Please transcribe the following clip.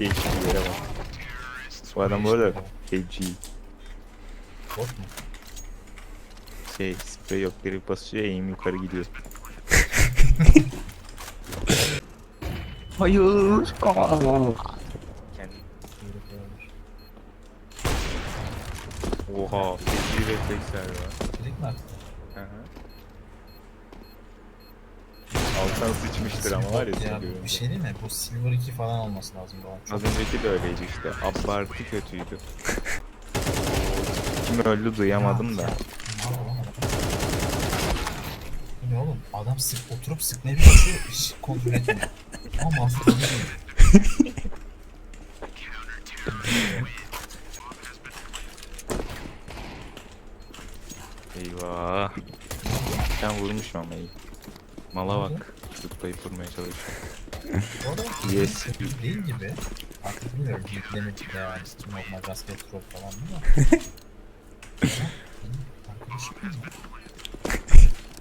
Gençliklere bak. Bu adam bu arada KG. Bot mu? Şey sprey yok direkt basıyor aim yukarı gidiyor. Hayır. Oha. KG refleksler var. Direkt mi attı? Hı hı. Alttan sıçmıştır ama var ya, ya bir şey değil mi? Bu Silver 2 falan olması lazım bu Az önceki de öyleydi işte. Abartı kötüydü. Kim öldü duyamadım da. Ne? Bu ne oğlum? Adam sık oturup sıkmaya bir başlıyor, hiç kontrol etmiyor. Ama oluyor. Eyvah. Sen vurmuş ama iyi. Mala bak. Zıplayıp vurmaya çalışıyor. Yes. değil gibi. Artık bilmiyorum yüklemedik ya. Normal rastgele troll falan mi? Arkadaşım mı?